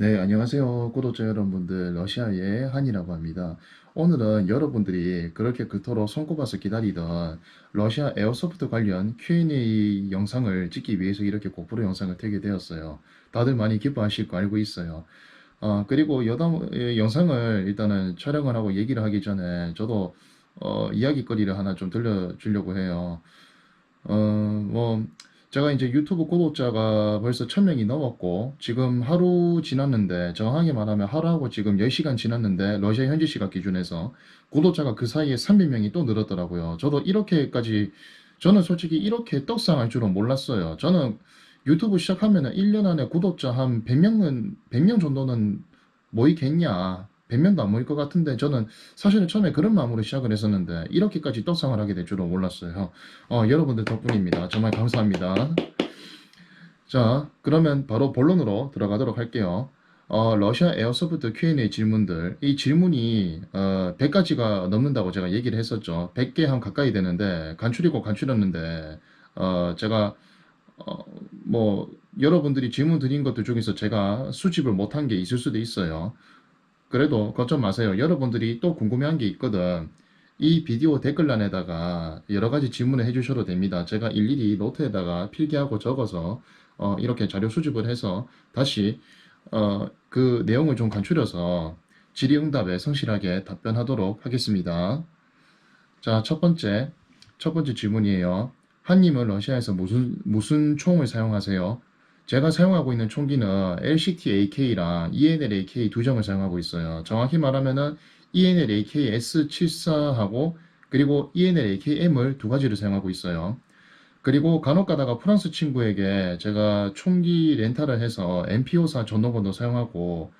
네, 안녕하세요. 구독자 여러분들, 러시아의 한이라고 합니다. 오늘은 여러분들이 그렇게 그토록 손꼽아서 기다리던 러시아 에어소프트 관련 Q&A 영상을 찍기 위해서 이렇게 고프로 영상을 틀게 되었어요. 다들 많이 기뻐하실 거 알고 있어요. 어, 그리고 여담, 예, 영상을 일단은 촬영을 하고 얘기를 하기 전에 저도 어, 이야기거리를 하나 좀 들려주려고 해요. 어, 뭐, 제가 이제 유튜브 구독자가 벌써 1000명이 넘었고, 지금 하루 지났는데, 정확하게 말하면 하루하고 지금 10시간 지났는데, 러시아 현지 시각 기준에서 구독자가 그 사이에 300명이 또 늘었더라고요. 저도 이렇게까지, 저는 솔직히 이렇게 떡상할 줄은 몰랐어요. 저는 유튜브 시작하면 은 1년 안에 구독자 한 100명은, 100명 정도는 모이겠냐. 100명도 안 모일 것 같은데, 저는 사실은 처음에 그런 마음으로 시작을 했었는데, 이렇게까지 떡상을 하게 될 줄은 몰랐어요. 어, 여러분들 덕분입니다. 정말 감사합니다. 자, 그러면 바로 본론으로 들어가도록 할게요. 어, 러시아 에어소프트 Q&A 질문들. 이 질문이 어, 100가지가 넘는다고 제가 얘기를 했었죠. 100개 한 가까이 되는데 간추리고 간추렸는데 어, 제가 어, 뭐 여러분들이 질문 드린 것들 중에서 제가 수집을 못한 게 있을 수도 있어요. 그래도 걱정 마세요. 여러분들이 또 궁금해한 게 있거든. 이 비디오 댓글란에다가 여러 가지 질문을 해주셔도 됩니다. 제가 일일이 노트에다가 필기하고 적어서 어, 이렇게 자료 수집을 해서 다시 어, 그 내용을 좀 간추려서 질의응답에 성실하게 답변하도록 하겠습니다. 자, 첫 번째, 첫 번째 질문이에요. 한님은 러시아에서 무슨, 무슨 총을 사용하세요? 제가 사용하고 있는 총기는 LCT AK랑 ENL AK 두 정을 사용하고 있어요. 정확히 말하면은 ENL AK S74하고 그리고 ENL AK M을 두 가지를 사용하고 있어요. 그리고 간혹 가다가 프랑스 친구에게 제가 총기 렌탈을 해서 MP54 전동건도 사용하고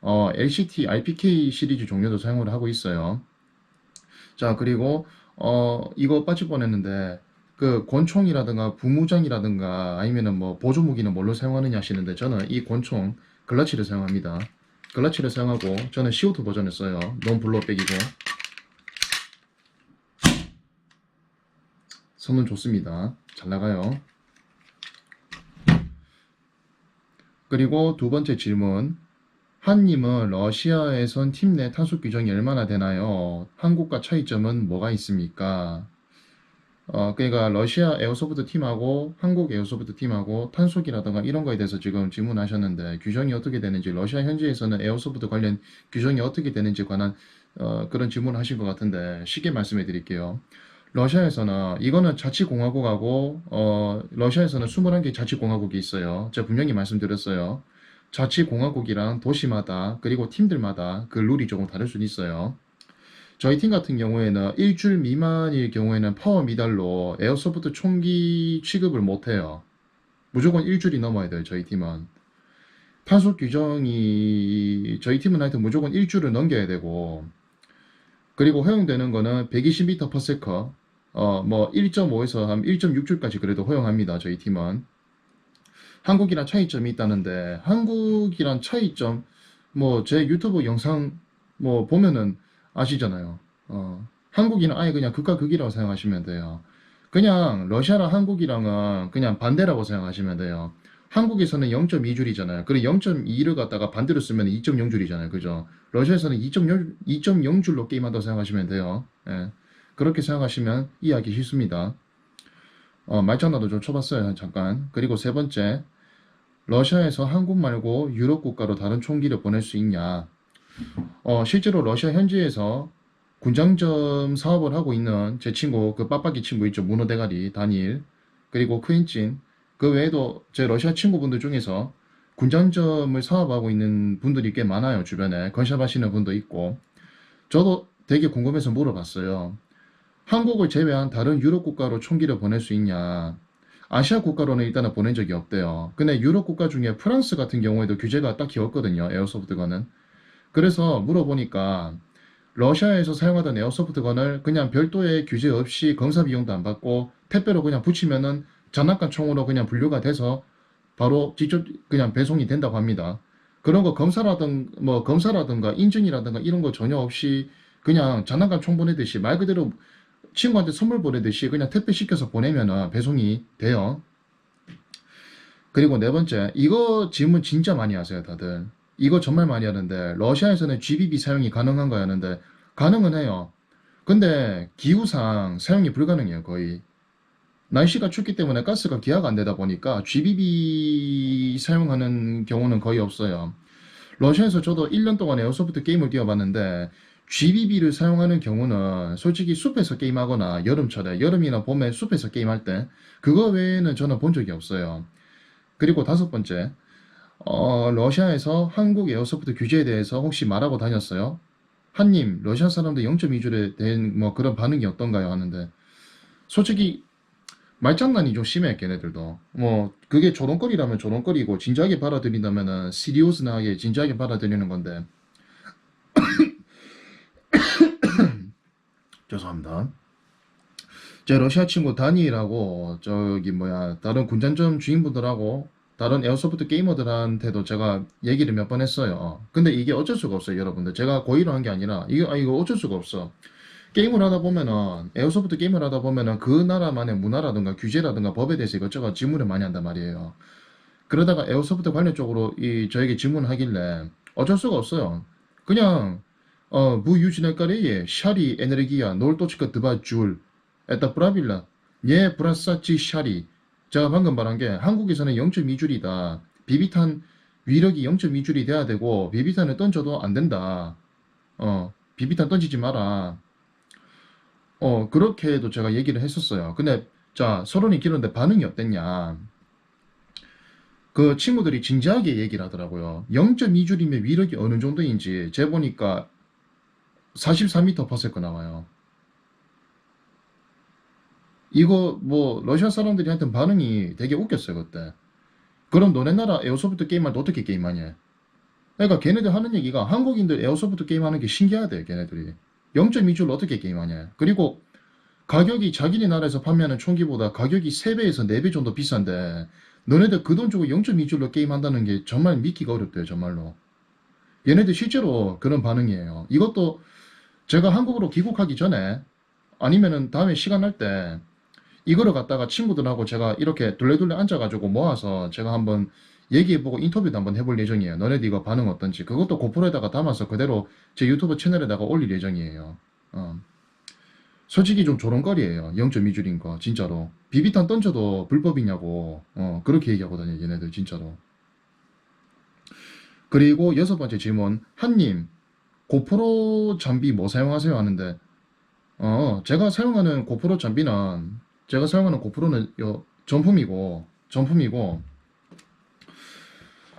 어, LCT RPK 시리즈 종류도 사용을 하고 있어요. 자, 그리고 어, 이거 빠질 뻔했는데 그 권총이라든가 부무장이라든가 아니면은 뭐 보조 무기는 뭘로 사용하느냐 하시는데 저는 이 권총 글라치를 사용합니다. 글라치를 사용하고 저는 CO2 버전을 써요. 논 블로백이고 선은 좋습니다. 잘 나가요. 그리고 두 번째 질문. 한님은 러시아에선 팀 내 탄소 규정이 얼마나 되나요? 한국과 차이점은 뭐가 있습니까? 어, 그러니까 러시아 에어소프트 팀하고 한국 에어소프트 팀하고 탄소기라든가 이런 거에 대해서 지금 질문하셨는데 규정이 어떻게 되는지 러시아 현지에서는 에어소프트 관련 규정이 어떻게 되는지 관한 어, 그런 질문을 하신 것 같은데 쉽게 말씀해 드릴게요. 러시아에서는 이거는 자치공화국하고 어, 러시아에서는 21개 자치공화국이 있어요. 제가 분명히 말씀드렸어요. 자치공화국이랑 도시마다 그리고 팀들마다 그 룰이 조금 다를 수는 있어요. 저희 팀 같은 경우에는 일주일 미만일 경우에는 파워 미달로 에어소프트 총기 취급을 못해요. 무조건 일주일이 넘어야 돼요, 저희 팀은. 탄소 규정이, 저희 팀은 하여튼 무조건 일주일을 넘겨야 되고, 그리고 허용되는 거는 120m/s, 어, 뭐 1.5에서 한 1.6줄까지 그래도 허용합니다, 저희 팀은. 한국이랑 차이점이 있다는데, 한국이랑 차이점, 뭐 제 유튜브 영상 뭐 보면은 아시잖아요. 어, 한국인은 아예 그냥 극과 극이라고 생각하시면 돼요. 그냥 러시아랑 한국이랑은 그냥 반대라고 생각하시면 돼요. 한국에서는 0.2줄이잖아요. 그리고 0.2를 갖다가 반대로 쓰면 2.0줄이잖아요. 그죠? 러시아에서는 2.0, 2.0줄로 게임한다고 생각하시면 돼요. 예. 그렇게 생각하시면 이해하기 쉽습니다. 어, 말장난도 좀 쳐봤어요. 잠깐. 그리고 세 번째, 러시아에서 한국 말고 유럽 국가로 다른 총기를 보낼 수 있냐? 어, 실제로 러시아 현지에서 군장점 사업을 하고 있는 제 친구, 그 빡빡이 친구 있죠. 문어 대가리, 다니엘. 그리고 크윈진. 그 외에도 제 러시아 친구분들 중에서 군장점을 사업하고 있는 분들이 꽤 많아요. 주변에. 건샵 하시는 분도 있고. 저도 되게 궁금해서 물어봤어요. 한국을 제외한 다른 유럽 국가로 총기를 보낼 수 있냐? 아시아 국가로는 일단은 보낸 적이 없대요. 근데 유럽 국가 중에 프랑스 같은 경우에도 규제가 딱히 없거든요. 에어소프트건은. 그래서 물어보니까 러시아에서 사용하던 에어소프트건을 그냥 별도의 규제 없이 검사 비용도 안 받고 택배로 그냥 붙이면은 장난감 총으로 그냥 분류가 돼서 바로 직접 그냥 배송이 된다고 합니다. 그런 거 검사라든 뭐 검사라든가 인증이라든가 이런 거 전혀 없이 그냥 장난감 총 보내듯이 말 그대로 친구한테 선물 보내듯이 그냥 택배 시켜서 보내면은 배송이 돼요. 그리고 네 번째, 이거 질문 진짜 많이 하세요, 다들. 이거 정말 많이 하는데 러시아에서는 GBB 사용이 가능한가 하는데 가능은 해요. 근데 기후상 사용이 불가능해요, 거의. 날씨가 춥기 때문에 가스가 기화가 안 되다 보니까 GBB 사용하는 경우는 거의 없어요. 러시아에서 저도 1년 동안 에어소프트 게임을 뛰어봤는데 GBB를 사용하는 경우는 솔직히 숲에서 게임하거나 여름철에 여름이나 봄에 숲에서 게임할 때 그거 외에는 저는 본 적이 없어요. 그리고 다섯 번째, 어, 러시아에서 한국 에어소프트 규제에 대해서 혹시 말하고 다녔어요? 한님, 러시아 사람들 0.2줄에 대한 뭐 그런 반응이 어떤가요? 하는데 솔직히 말장난이 좀 심해 걔네들도 뭐 그게 조롱거리라면 조롱거리고 진지하게 받아들인다면은 시리어스하게 진지하게 받아들이는 건데 죄송합니다. 제 러시아 친구 다니엘하고 저기 뭐야 다른 군전점 주인분들하고 다른 에어소프트 게이머들한테도 제가 얘기를 몇 번 했어요. 근데 이게 어쩔 수가 없어요, 여러분들. 제가 고의로 한 게 아니라 이거 아, 이거 어쩔 수가 없어. 게임을 하다 보면은 에어소프트 게임을 하다 보면은 그 나라만의 문화라든가 규제라든가 법에 대해서 이것저것 질문을 많이 한단 말이에요. 그러다가 에어소프트 관련 쪽으로 이 저에게 질문을 하길래 어쩔 수가 없어요. 그냥 어, 부 유진의가레에 샤리 에너기야 놀토치카 드바 줄 에따 브라빌라 예 브라사치 샤리 제가 방금 말한 게 한국에서는 0.2줄이다. 비비탄 위력이 0.2줄이 돼야 되고 비비탄을 던져도 안 된다. 어, 비비탄 던지지 마라. 어, 그렇게도 제가 얘기를 했었어요. 근데, 자, 서론이 길었는데 반응이 어땠냐. 그 친구들이 진지하게 얘기를 하더라고요. 0.2줄이면 위력이 어느 정도인지, 제 보니까 44m 퍼세크 나와요. 이거 뭐, 러시아 사람들이 하여튼 반응이 되게 웃겼어요, 그때. 그럼 너네 나라 에어소프트 게임할 때 어떻게 게임하냐? 그러니까 걔네들 하는 얘기가 한국인들 에어소프트 게임하는 게 신기하대, 걔네들이. 0.2줄로 어떻게 게임하냐. 그리고 가격이 자기네 나라에서 판매하는 총기보다 가격이 3배에서 4배 정도 비싼데 너네들 그 돈 주고 0.2줄로 게임한다는 게 정말 믿기가 어렵대요, 정말로. 얘네들 실제로 그런 반응이에요. 이것도 제가 한국으로 귀국하기 전에 아니면은 다음에 시간 날때 이거를 갖다가 친구들하고 제가 이렇게 둘레둘레 앉아가지고 모아서 제가 한번 얘기해보고 인터뷰도 한번 해볼 예정이에요. 너네들 이거 반응 어떤지. 그것도 고프로에다가 담아서 그대로 제 유튜브 채널에다가 올릴 예정이에요. 어. 솔직히 좀 조롱거리예요. 0.2줄인 거 진짜로. 비비탄 던져도 불법이냐고 어, 그렇게 얘기하거든요. 얘네들 진짜로. 그리고 여섯 번째 질문. 한님 고프로 장비 뭐 사용하세요? 하는데 어 제가 사용하는 고프로 장비는 제가 사용하는 고프로는 요 전품이고 전품이고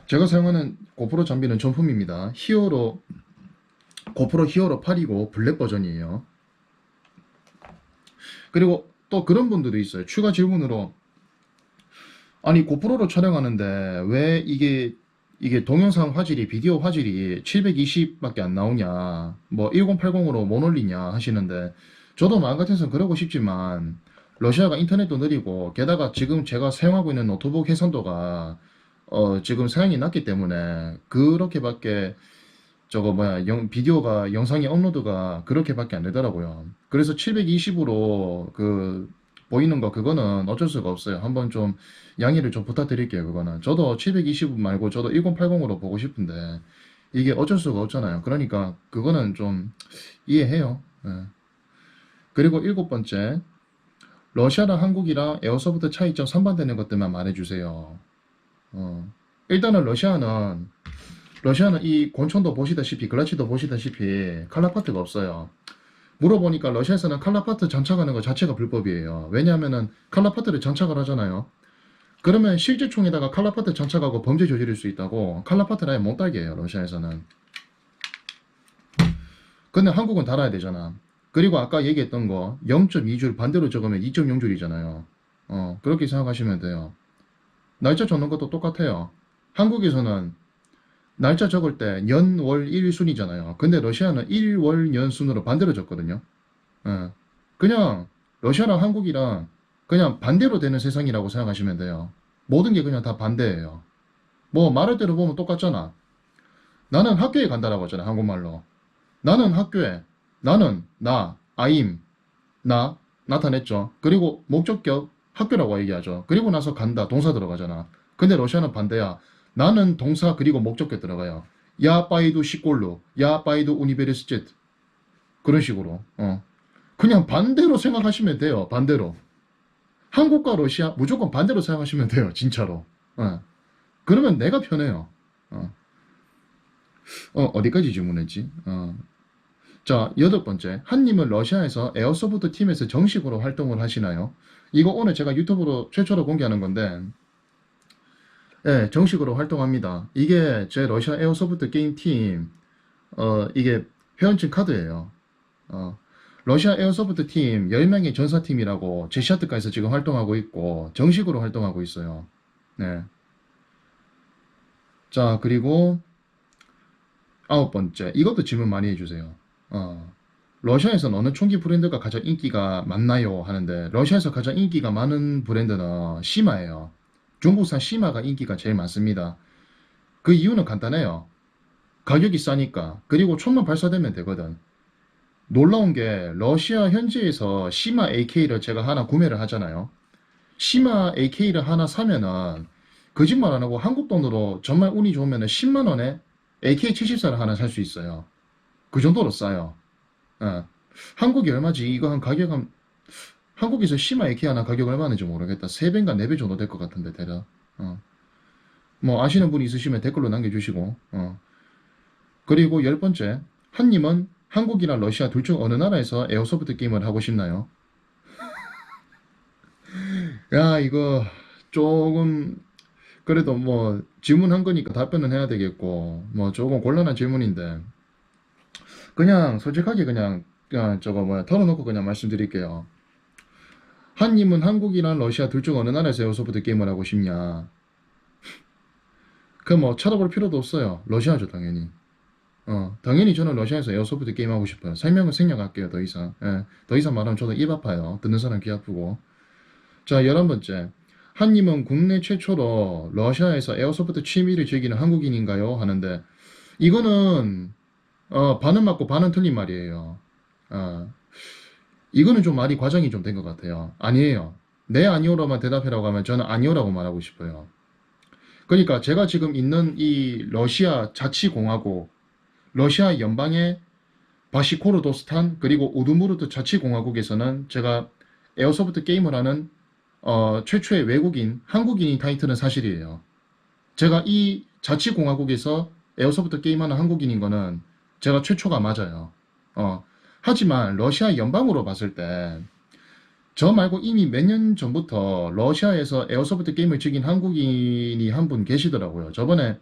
제가 사용하는 고프로 장비는 전품입니다. 히어로 고프로 히어로 8이고 블랙 버전이에요. 그리고 또 그런 분들도 있어요. 추가 질문으로 아니 고프로로 촬영하는데 왜 이게 이게 동영상 화질이 비디오 화질이 720밖에 안 나오냐 뭐 1080으로 못 올리냐 하시는데 저도 마음 같아서 그러고 싶지만 러시아가 인터넷도 느리고 게다가 지금 제가 사용하고 있는 노트북 해상도가 어 지금 사양이 낮기 때문에 그렇게밖에 저거 뭐야 영, 비디오가 영상의 업로드가 그렇게밖에 안 되더라고요. 그래서 720으로 그 보이는 거 그거는 어쩔 수가 없어요. 한번 좀 양해를 좀 부탁드릴게요. 그거는 저도 720 말고 저도 1080으로 보고 싶은데 이게 어쩔 수가 없잖아요. 그러니까 그거는 좀 이해해요. 예. 그리고 일곱 번째 러시아랑 한국이랑 에어소프트 차이점 선반되는 것들만 말해주세요. 어, 일단은 러시아는 러시아는 이 권총도 보시다시피 글라치도 보시다시피 칼라파트가 없어요. 물어보니까 러시아에서는 칼라파트 장착하는 것 자체가 불법이에요. 왜냐하면은 칼라파트를 장착을 하잖아요. 그러면 실제 총에다가 칼라파트 장착하고 범죄 저지를 수 있다고 칼라파트를 아예 못 달게 해요. 러시아에서는. 근데 한국은 달아야 되잖아. 그리고 아까 얘기했던 거 0.2줄 반대로 적으면 2.0줄이잖아요. 어, 그렇게 생각하시면 돼요. 날짜 적는 것도 똑같아요. 한국에서는 날짜 적을 때 년, 월, 일 순이잖아요. 근데 러시아는 일, 월, 년 순으로 반대로 적거든요. 예. 그냥 러시아랑 한국이랑 그냥 반대로 되는 세상이라고 생각하시면 돼요. 모든 게 그냥 다 반대예요. 뭐 말할 대로 보면 똑같잖아. 나는 학교에 간다라고 하잖아, 한국말로. 나는 학교에, 나는, 나, 아임, 나, 나타냈죠. 그리고 목적격, 학교라고 얘기하죠. 그리고 나서 간다, 동사 들어가잖아. 근데 러시아는 반대야. 나는 동사 그리고 목적격 들어가요. 야 바이도 시골로, 야 바이도 우니베르시제트 그런 식으로 어. 그냥 반대로 생각하시면 돼요. 반대로. 한국과 러시아 무조건 반대로 생각하시면 돼요. 진짜로. 어. 그러면 내가 편해요. 어. 어, 어디까지 질문했지? 어. 자, 여덟 번째. 한님은 러시아에서 에어소프트 팀에서 정식으로 활동을 하시나요? 이거 오늘 제가 유튜브로 최초로 공개하는 건데, 예, 정식으로 활동합니다. 이게 제 러시아 에어소프트 게임 팀, 어, 이게 회원증 카드예요. 어, 러시아 에어소프트 팀 10명의 전사팀이라고 제시아트카에서 지금 활동하고 있고, 정식으로 활동하고 있어요. 네. 자, 그리고 아홉 번째. 이것도 질문 많이 해주세요. 어, 러시아에서는 어느 총기 브랜드가 가장 인기가 많나요? 하는데, 러시아에서 가장 인기가 많은 브랜드는 시마예요. 중국산 시마가 인기가 제일 많습니다. 그 이유는 간단해요. 가격이 싸니까. 그리고 총만 발사되면 되거든. 놀라운 게 러시아 현지에서 시마 AK를 제가 하나 구매를 하잖아요. 시마 AK를 하나 사면은 거짓말 안 하고 한국 돈으로 정말 운이 좋으면 10만 원에 AK74를 하나 살 수 있어요. 그 정도로 싸요. 예. 한국이 얼마지? 이거 한 가격 한 한국에서 AK 하나 가격 얼마인지 모르겠다. 3배인가 4배 정도 될 것 같은데 대략. 어. 뭐 아시는 분이 있으시면 댓글로 남겨주시고. 어. 그리고 열 번째, 한님은 한국이나 러시아 둘 중 어느 나라에서 에어소프트 게임을 하고 싶나요? 야 이거 조금 그래도 뭐 질문한 거니까 답변은 해야 되겠고 뭐 조금 곤란한 질문인데 그냥 솔직하게 그냥 그냥 저거 뭐야 털어놓고 그냥 말씀드릴게요. 한님은 한국이랑 러시아 둘 중 어느 나라에서 에어소프트 게임을 하고 싶냐? 그뭐 찾아볼 필요도 없어요. 러시아죠 당연히. 어 당연히 저는 러시아에서 에어소프트 게임 하고 싶어요. 설명은 생략할게요 더 이상. 예, 더 이상 말하면 저도 입 아파요. 듣는 사람 귀 아프고. 자 열한 번째. 한님은 국내 최초로 러시아에서 에어소프트 취미를 즐기는 한국인인가요? 하는데 이거는 어, 반은 맞고 반은 틀린 말이에요. 어, 이거는 좀 말이 과장이 좀 된 것 같아요. 아니에요. 네 아니오로만 대답해라고 하면 저는 아니오라고 말하고 싶어요. 그러니까 제가 지금 있는 이 러시아 자치공화국, 러시아 연방의 바시코르도스탄 그리고 우드무르트 자치공화국에서는 제가 에어소프트 게임을 하는 어, 최초의 외국인, 한국인이 타이틀은 사실이에요. 제가 이 자치공화국에서 에어소프트 게임하는 한국인인 거는 제가 최초가 맞아요. 어, 하지만 러시아 연방으로 봤을 때, 저 말고 이미 몇 년 전부터 러시아에서 에어소프트 게임을 즐긴 한국인이 한 분 계시더라고요. 저번에,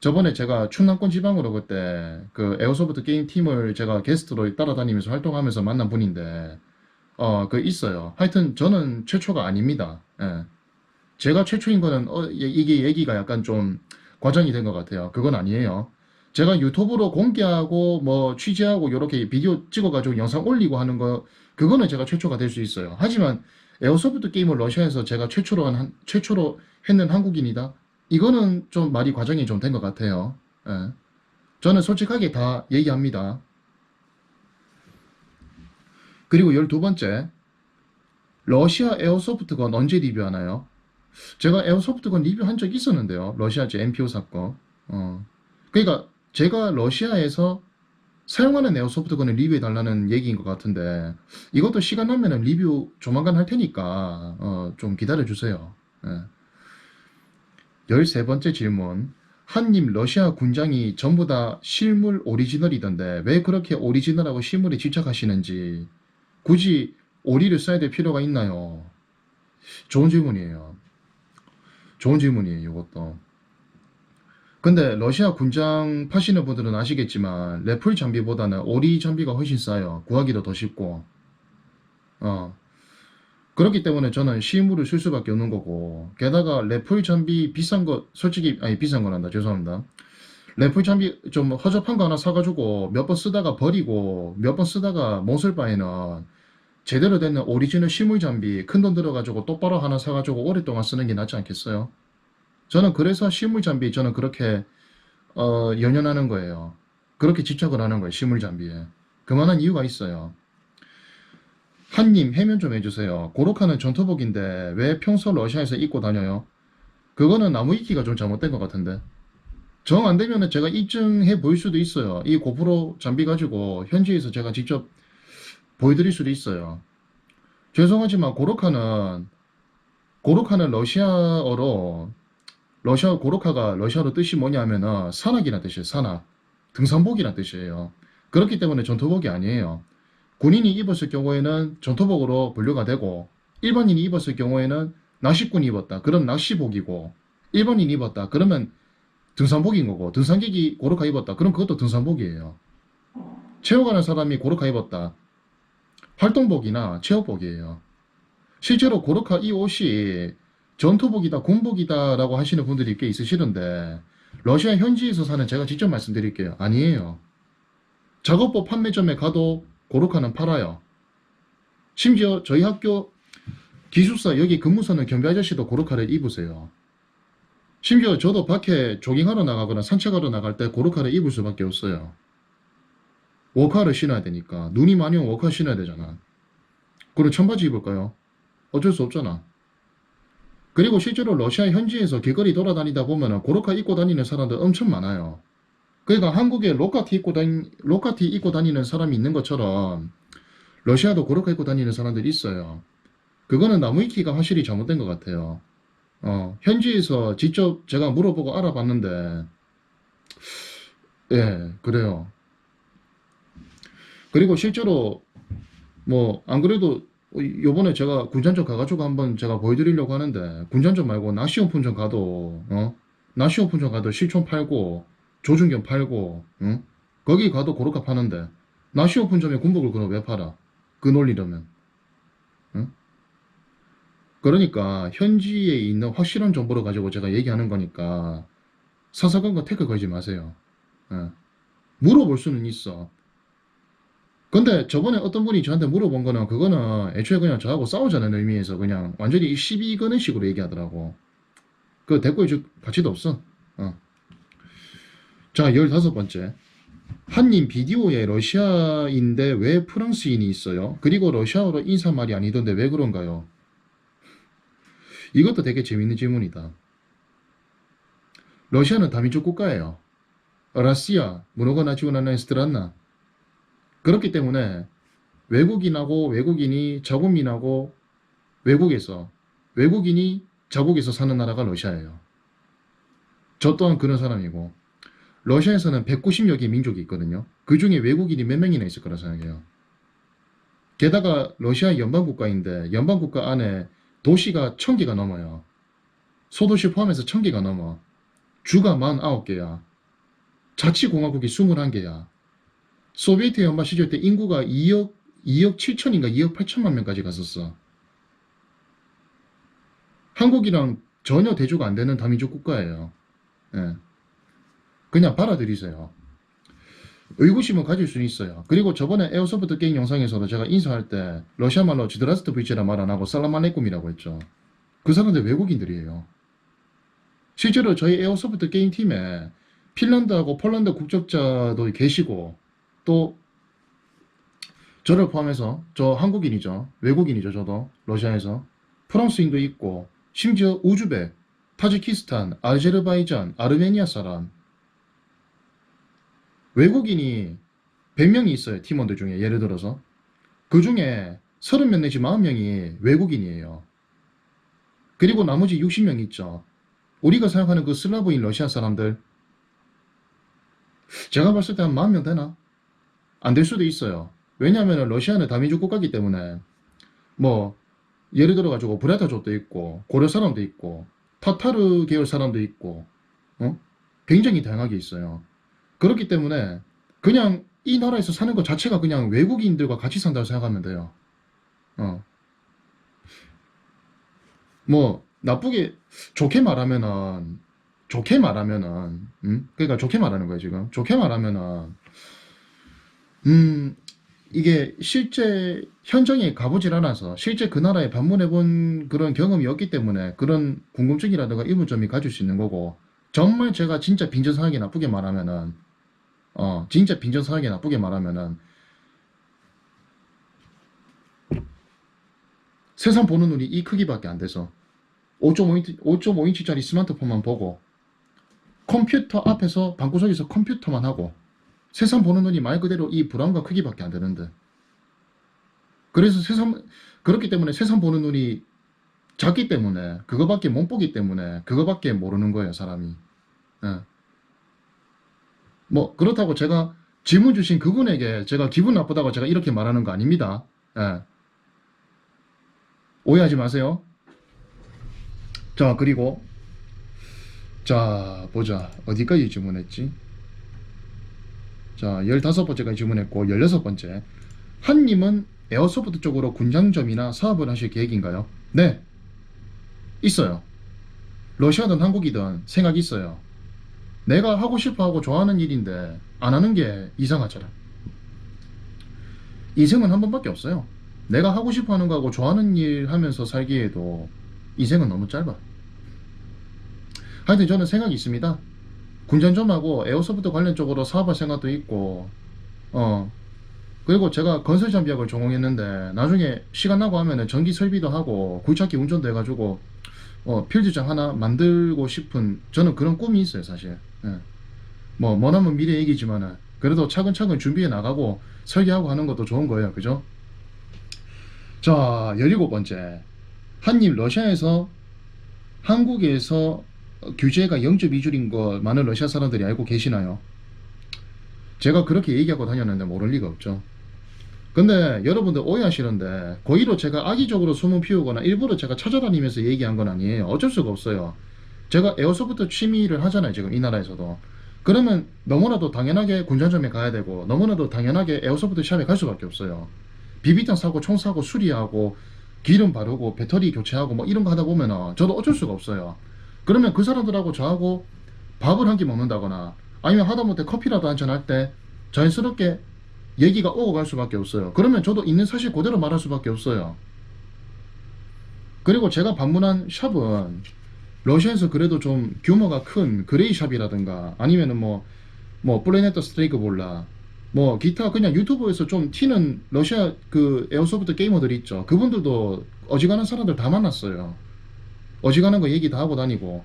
저번에 제가 충남권 지방으로 그때 그 에어소프트 게임 팀을 제가 게스트로 따라다니면서 활동하면서 만난 분인데, 어, 그 있어요. 하여튼 저는 최초가 아닙니다. 예. 제가 최초인 거는 어, 이- 이게 얘기가 약간 좀 과장이 된 것 같아요. 그건 아니에요. 제가 유튜브로 공개하고 뭐 취재하고 이렇게 비디오 찍어가지고 영상 올리고 하는 거 그거는 제가 최초가 될 수 있어요. 하지만 에어소프트 게임을 러시아에서 제가 최초로 한 한- 최초로 했는 한국인이다. 이거는 좀 말이 과장이 좀 된 것 같아요. 예. 저는 솔직하게 다 얘기합니다. 그리고 열두 번째, 러시아 에어소프트건 언제 리뷰하나요? 제가 에어소프트건 리뷰한 적 있었는데요. 러시아 제 MPO 사건. 어. 그러니까 제가 러시아에서 사용하는 에어소프트 건을 리뷰해 달라는 얘기인 것 같은데 이것도 시간 나면은 리뷰 조만간 할 테니까 어, 좀 기다려 주세요. 예. 열세 번째 질문. 한님 러시아 군장이 전부 다 실물 오리지널이던데 왜 그렇게 오리지널하고 실물에 집착하시는지 굳이 오리를 써야 될 필요가 있나요? 좋은 질문이에요. 좋은 질문이에요, 이것도. 근데 러시아 군장 파시는 분들은 아시겠지만 래플 장비보다는 오리 장비가 훨씬 싸요. 구하기도 더 쉽고. 어. 그렇기 때문에 저는 실물을 쓸 수밖에 없는 거고. 게다가 래플 장비 비싼 거 솔직히 아니 비싼 거란다. 죄송합니다. 래플 장비 좀 허접한 거 하나 사가지고 몇 번 쓰다가 버리고 몇 번 쓰다가 못 쓸 바에는 제대로 된 오리지널 실물 장비 큰 돈 들어가지고 똑바로 하나 사가지고 오랫동안 쓰는 게 낫지 않겠어요? 저는 그래서 실물 장비 저는 그렇게 어, 연연하는 거예요. 그렇게 집착을 하는 거예요. 실물 장비에. 그만한 이유가 있어요. 한님 해명 좀 해주세요. 고로카는 전투복인데 왜 평소 러시아에서 입고 다녀요? 그거는 나무 위키가 좀 잘못된 것 같은데. 정 안 되면 은 제가 입증해 보일 수도 있어요. 이 고프로 장비 가지고 현지에서 제가 직접 보여드릴 수도 있어요. 죄송하지만 고로카는 고로카는 러시아어로 러시아 고로카가 러시아로 뜻이 뭐냐면은 산악이라는 뜻이에요. 산악. 등산복이라는 뜻이에요. 그렇기 때문에 전투복이 아니에요. 군인이 입었을 경우에는 전투복으로 분류가 되고 일반인이 입었을 경우에는 낚시꾼이 입었다. 그럼 낚시복이고 일반인이 입었다. 그러면 등산복인 거고 등산객이 고로카 입었다. 그럼 그것도 등산복이에요. 체육하는 사람이 고로카 입었다. 활동복이나 체육복이에요. 실제로 고로카 이 옷이 전투복이다, 군복이다라고 하시는 분들이 꽤 있으시던데 러시아 현지에서 사는 제가 직접 말씀드릴게요. 아니에요. 작업복 판매점에 가도 고로카는 팔아요. 심지어 저희 학교 기숙사 여기 근무서는 경비 아저씨도 고로카를 입으세요. 심지어 저도 밖에 조깅하러 나가거나 산책하러 나갈 때 고로카를 입을 수밖에 없어요. 워카를 신어야 되니까 눈이 많이 오면 워카 신어야 되잖아. 그리고 청바지 입을까요? 어쩔 수 없잖아. 그리고 실제로 러시아 현지에서 길거리 돌아다니다 보면 고로카 입고 다니는 사람들 엄청 많아요. 그러니까 한국에 로카티 입고 다니, 로카티 입고 다니는 사람이 있는 것처럼 러시아도 고로카 입고 다니는 사람들이 있어요. 그거는 나무위키가 확실히 잘못된 것 같아요. 어, 현지에서 직접 제가 물어보고 알아봤는데, 예, 그래요. 그리고 실제로, 뭐, 안 그래도, 요번에 제가 군산점 가가지고 한번 제가 보여드리려고 하는데, 군산점 말고 낚시용품점 가도, 어? 낚시용품점 가도 실촌 팔고, 조준경 팔고, 응? 거기 가도 고로카 파는데, 낚시용품점에 군복을 그럼 왜 팔아? 그 논리라면. 응? 그러니까 현지에 있는 확실한 정보를 가지고 제가 얘기하는 거니까 사사건과 태클 걸지 마세요. 예. 물어볼 수는 있어. 근데 저번에 어떤 분이 저한테 물어본 거는 그거는 애초에 그냥 저하고 싸우자는 의미에서 그냥 완전히 시비 거는 식으로 얘기하더라고. 그 대꾸해 줄 가치도 없어. 어. 자, 열다섯 번째. 한님 비디오에 러시아인데 왜 프랑스인이 있어요? 그리고 러시아어로 인사말이 아니던데 왜 그런가요? 이것도 되게 재밌는 질문이다. 러시아는 다민족 국가예요. 러시아, 문호가 지원하는 스트란나. 그렇기 때문에 외국인하고 외국인이 자국민하고 외국에서 외국인이 자국에서 사는 나라가 러시아예요. 저 또한 그런 사람이고 러시아에서는 190여 개 민족이 있거든요. 그 중에 외국인이 몇 명이나 있을 거라 생각해요. 게다가 러시아 연방국가인데 연방국가 안에 도시가 1000개가 넘어요. 소도시 포함해서 1000개가 넘어. 주가 49개야. 자치공화국이 21개야. 소비에트 연방 시절 때 인구가 2억, 2억 7천인가 2억 8천만 명까지 갔었어. 한국이랑 전혀 대조가 안 되는 다민족 국가예요. 예. 그냥 받아들이세요. 의구심은 가질 수는 있어요. 그리고 저번에 에어소프트 게임 영상에서도 제가 인사할 때 러시아 말로 지드라스트 브이치라 말 안 하고 살라말레꿈이라고 했죠. 그 사람들 외국인들이에요. 실제로 저희 에어소프트 게임 팀에 핀란드하고 폴란드 국적자도 계시고 또 저를 포함해서 저 한국인이죠. 외국인이죠. 저도 러시아에서 프랑스인도 있고 심지어 우즈벡, 타지키스탄, 아제르바이잔, 아르메니아 사람 외국인이 100명이 있어요. 팀원들 중에 예를 들어서 그 중에 30명 내지 40명이 외국인이에요. 그리고 나머지 60명 있죠. 우리가 생각하는 그 슬라브인 러시아 사람들 제가 봤을 때 한 40명 되나? 안 될 수도 있어요. 왜냐하면 러시아는 다민족 국가이기 때문에 뭐 예를 들어 가지고 브레타족도 있고 고려 사람도 있고 타타르 계열 사람도 있고 어? 굉장히 다양하게 있어요. 그렇기 때문에 그냥 이 나라에서 사는 것 자체가 그냥 외국인들과 같이 산다고 생각하면 돼요. 어. 뭐 나쁘게 좋게 말하면은 좋게 말하면은 음? 그러니까 좋게 말하는 거예요 지금 좋게 말하면은 음 이게 실제 현장에 가보질 않아서 실제 그 나라에 방문해 본 그런 경험이 없기 때문에 그런 궁금증이라든가 의문점이 가질 수 있는 거고 정말 제가 진짜 빈정상하게 나쁘게 말하면은 어 진짜 빈정상하게 나쁘게 말하면은 세상 보는 눈이 이 크기밖에 안 돼서 5.5인치, 5.5인치짜리 스마트폰만 보고 컴퓨터 앞에서 방구석에서 컴퓨터만 하고 세상 보는 눈이 말 그대로 이 브라운관 크기밖에 안 되는데. 그래서 세상 그렇기 때문에 세상 보는 눈이 작기 때문에 그거밖에 못 보기 때문에 그거밖에 모르는 거예요 사람이. 예. 뭐 그렇다고 제가 질문 주신 그분에게 제가 기분 나쁘다고 제가 이렇게 말하는 거 아닙니다. 예. 오해하지 마세요. 자 그리고 자 보자. 어디까지 질문했지 자 15번째까지 질문했고 16번째. 한 님은 에어소프트 쪽으로 군장점이나 사업을 하실 계획인가요? 네. 있어요. 러시아든 한국이든 생각이 있어요. 내가 하고 싶어 하고 좋아하는 일인데 안 하는 게 이상하잖아. 인생은 한 번밖에 없어요. 내가 하고 싶어 하는 거하고 좋아하는 일 하면서 살기에도 인생은 너무 짧아. 하여튼 저는 생각이 있습니다. 군전점하고 에어소프트 관련 쪽으로 사업할 생각도 있고, 어, 그리고 제가 건설 장비학을 전공했는데, 나중에 시간 나고 하면은 전기 설비도 하고, 굴착기 운전도 해가지고, 어, 필드장 하나 만들고 싶은, 저는 그런 꿈이 있어요, 사실. 예. 뭐, 머나먼 미래 얘기지만은, 그래도 차근차근 준비해 나가고, 설계하고 하는 것도 좋은 거예요, 그죠? 자, 17번째. 한님 러시아에서, 한국에서 규제가 0.2줄인 거 많은 러시아 사람들이 알고 계시나요? 제가 그렇게 얘기하고 다녔는데 모를 리가 없죠. 근데 여러분들 오해하시는데 고의로 제가 악의적으로 소문 피우거나 일부러 제가 찾아다니면서 얘기한 건 아니에요. 어쩔 수가 없어요. 제가 에어소프트 취미를 하잖아요. 지금 이 나라에서도. 그러면 너무나도 당연하게 군전점에 가야 되고 너무나도 당연하게 에어소프트 샵에 갈 수밖에 없어요. 비비탄 사고 총 사고 수리하고 기름 바르고 배터리 교체하고 뭐 이런 거 하다 보면은 저도 어쩔 수가 없어요. 그러면 그 사람들하고 저하고 밥을 한 끼 먹는다거나 아니면 하다못해 커피라도 한 잔 할 때 자연스럽게 얘기가 오고 갈 수밖에 없어요. 그러면 저도 있는 사실 그대로 말할 수밖에 없어요. 그리고 제가 방문한 샵은 러시아에서 그래도 좀 규모가 큰 그레이 샵이라든가 아니면은 뭐, 뭐, 플래네트 스트레이크 볼라, 뭐, 기타 그냥 유튜브에서 좀 튀는 러시아 그 에어소프트 게이머들이 있죠. 그분들도 어지간한 사람들 다 만났어요. 어지간한 거 얘기 다 하고 다니고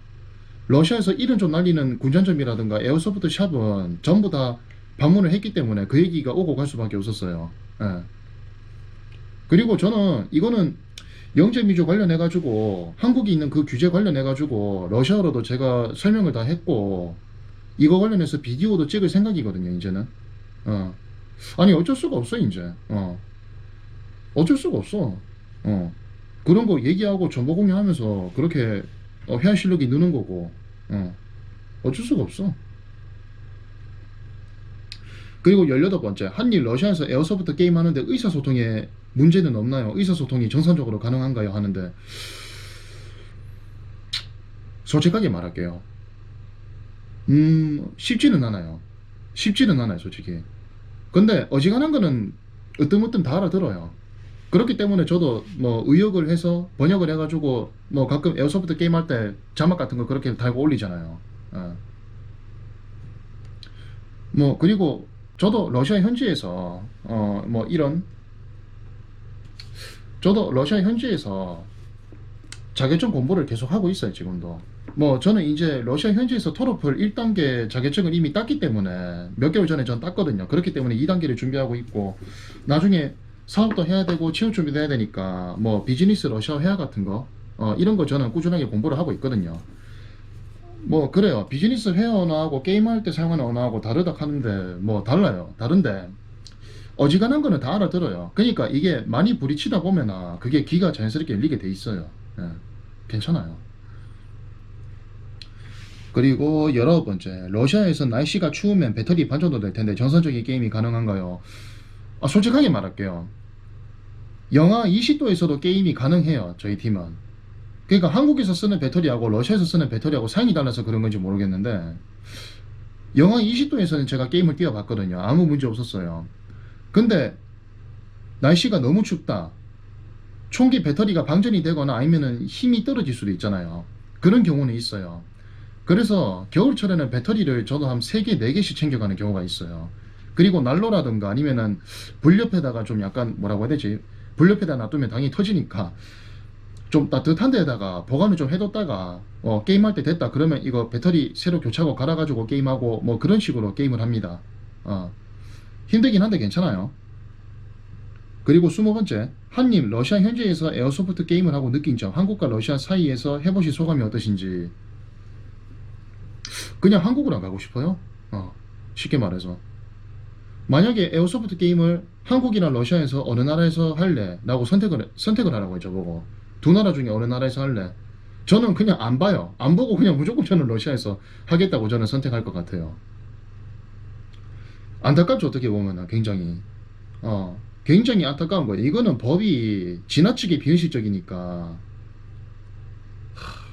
러시아에서 이름 좀 날리는 군전점이라든가 에어소프트 샵은 전부 다 방문을 했기 때문에 그 얘기가 오고 갈 수밖에 없었어요. 예. 그리고 저는 이거는 영재미주 관련해 가지고 한국에 있는 그 규제 관련해 가지고 러시아어로도 제가 설명을 다 했고 이거 관련해서 비디오도 찍을 생각이거든요. 이제는. 어. 아니 어쩔 수가 없어 이제. 어. 어쩔 수가 없어. 어. 그런 거 얘기하고 정보 공유하면서 그렇게 어, 회화 실력이 느는 거고 어. 어쩔 수가 없어. 그리고 18번째, 한일 러시아에서 에어소프트 게임 하는데 의사소통에 문제는 없나요? 의사소통이 정상적으로 가능한가요? 하는데 솔직하게 말할게요. 음, 쉽지는 않아요. 쉽지는 않아요, 솔직히. 근데 어지간한 거는 으뜸으뜸 다 알아들어요. 그렇기 때문에 저도 뭐 의역을 해서 번역을 해가지고 뭐 가끔 에어소프트 게임 할 때 자막 같은 거 그렇게 달고 올리잖아요. 어. 뭐 그리고 저도 러시아 현지에서 어 뭐 이런 저도 러시아 현지에서 자격증 공부를 계속 하고 있어요 지금도. 뭐 저는 이제 러시아 현지에서 토로플 1단계 자격증을 이미 땄기 때문에 몇 개월 전에 전 땄거든요. 그렇기 때문에 2단계를 준비하고 있고 나중에 사업도 해야 되고 취업 준비도 해야 되니까 뭐 비즈니스 러시아 회화 같은 거 어, 이런 거 저는 꾸준하게 공부를 하고 있거든요. 뭐 그래요. 비즈니스 회화 언어하고 게임할 때 사용하는 언어하고 다르다 하는데 뭐 달라요. 다른데 어지간한 거는 다 알아들어요. 그러니까 이게 많이 부딪히다 보면 그게 귀가 자연스럽게 열리게 돼 있어요. 예, 괜찮아요. 그리고 열아홉 번째, 러시아에서 날씨가 추우면 배터리 반전도 될 텐데 정상적인 게임이 가능한가요? 아, 솔직하게 말할게요. 영하 20도에서도 게임이 가능해요. 저희 팀은. 그러니까 한국에서 쓰는 배터리하고 러시아에서 쓰는 배터리하고 사양이 달라서 그런 건지 모르겠는데 영하 20도에서는 제가 게임을 뛰어봤거든요. 아무 문제 없었어요. 근데 날씨가 너무 춥다. 총기 배터리가 방전이 되거나 아니면은 힘이 떨어질 수도 있잖아요. 그런 경우는 있어요. 그래서 겨울철에는 배터리를 저도 한 3개, 4개씩 챙겨가는 경우가 있어요. 그리고 난로라든가 아니면은 불 옆에다가 좀 약간 뭐라고 해야 되지? 불 옆에다 놔두면 당연히 터지니까 좀 따뜻한 데다가 보관을 좀 해뒀다가 어, 게임할 때 됐다 그러면 이거 배터리 새로 교체하고 갈아가지고 게임하고 뭐 그런 식으로 게임을 합니다. 어, 힘들긴 한데 괜찮아요. 그리고 20번째 한님 러시아 현지에서 에어소프트 게임을 하고 느낀 점 한국과 러시아 사이에서 해보신 소감이 어떠신지 그냥 한국을 안 가고 싶어요. 어, 쉽게 말해서 만약에 에어소프트 게임을 한국이나 러시아에서 어느 나라에서 할래? 라고 선택을, 선택을 하라고 했죠, 보고. 두 나라 중에 어느 나라에서 할래? 저는 그냥 안 봐요. 안 보고 그냥 무조건 저는 러시아에서 하겠다고 저는 선택할 것 같아요. 안타깝죠, 어떻게 보면 굉장히. 어, 굉장히 안타까운 거예요. 이거는 법이 지나치게 비현실적이니까. 하,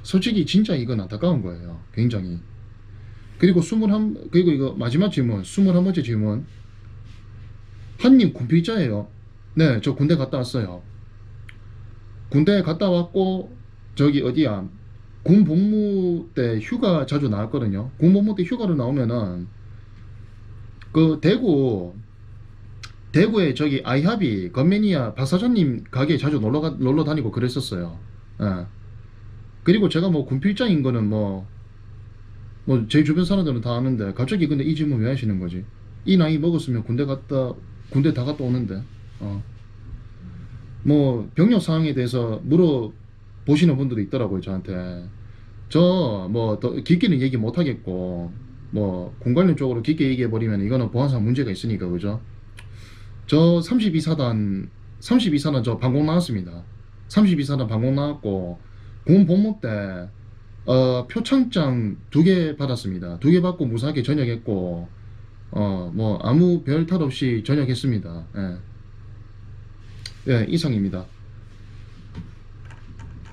솔직히 진짜 이건 안타까운 거예요. 굉장히. 그리고 21, 그리고 이거 마지막 질문, 21번째 질문. 한님 군필자예요. 네, 저 군대 갔다 왔어요. 군대 갔다 왔고 저기 어디야 군 복무 때 휴가 자주 나왔거든요. 군 복무 때 휴가로 나오면은 그 대구 대구에 저기 아이하비 건매니아 박 사장님 가게 자주 놀러 가, 놀러 다니고 그랬었어요. 예. 그리고 제가 뭐 군필자인 거는 뭐 뭐 제 주변 사람들은 다 아는데 갑자기 근데 이 질문 왜 하시는 거지? 이 나이 먹었으면 군대 갔다 군대 다 갔다 오는데 어. 뭐 병력 상황에 대해서 물어 보시는 분들도 있더라고요 저한테. 저 뭐 더 깊게는 얘기 못 하겠고 뭐 공관련 쪽으로 깊게 얘기해 버리면 이거는 보안상 문제가 있으니까 그죠? 저 32사단 32사단 저 방공 나왔습니다. 32사단 방공 나왔고 군 복무 때 어, 표창장 두 개 받았습니다. 두 개 받고 무사하게 전역했고 어, 뭐, 아무 별 탈 없이 전역했습니다. 예. 예, 이상입니다.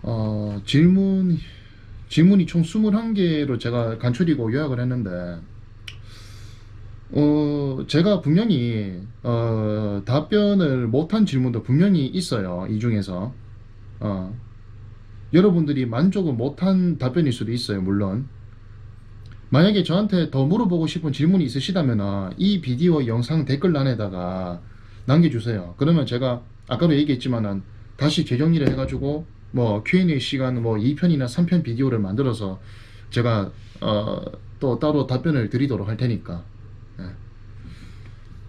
어, 질문, 질문이 총 21개로 제가 간추리고 요약을 했는데, 어, 제가 분명히, 어, 답변을 못한 질문도 분명히 있어요. 이 중에서. 어, 여러분들이 만족을 못한 답변일 수도 있어요. 물론. 만약에 저한테 더 물어보고 싶은 질문이 있으시다면 이 비디오 영상 댓글란에다가 남겨주세요. 그러면 제가 아까도 얘기했지만은 다시 재정리를 해가지고 뭐 Q&A 시간 뭐 2편이나 3편 비디오를 만들어서 제가 어, 또 따로 답변을 드리도록 할 테니까. 예.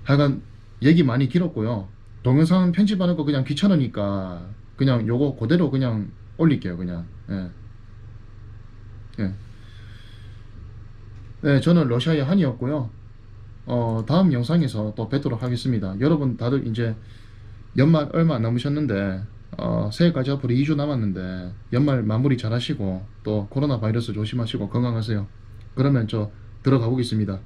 하여간 얘기 많이 길었고요. 동영상 편집하는 거 그냥 귀찮으니까 그냥 요거 그대로 그냥 올릴게요. 그냥. 예. 예. 네, 저는 러시아의 한이었고요. 어, 다음 영상에서 또 뵙도록 하겠습니다. 여러분 다들 이제 연말 얼마 안 남으셨는데, 어, 새해까지 앞으로 2주 남았는데, 연말 마무리 잘 하시고, 또 코로나 바이러스 조심하시고 건강하세요. 그러면 저 들어가 보겠습니다.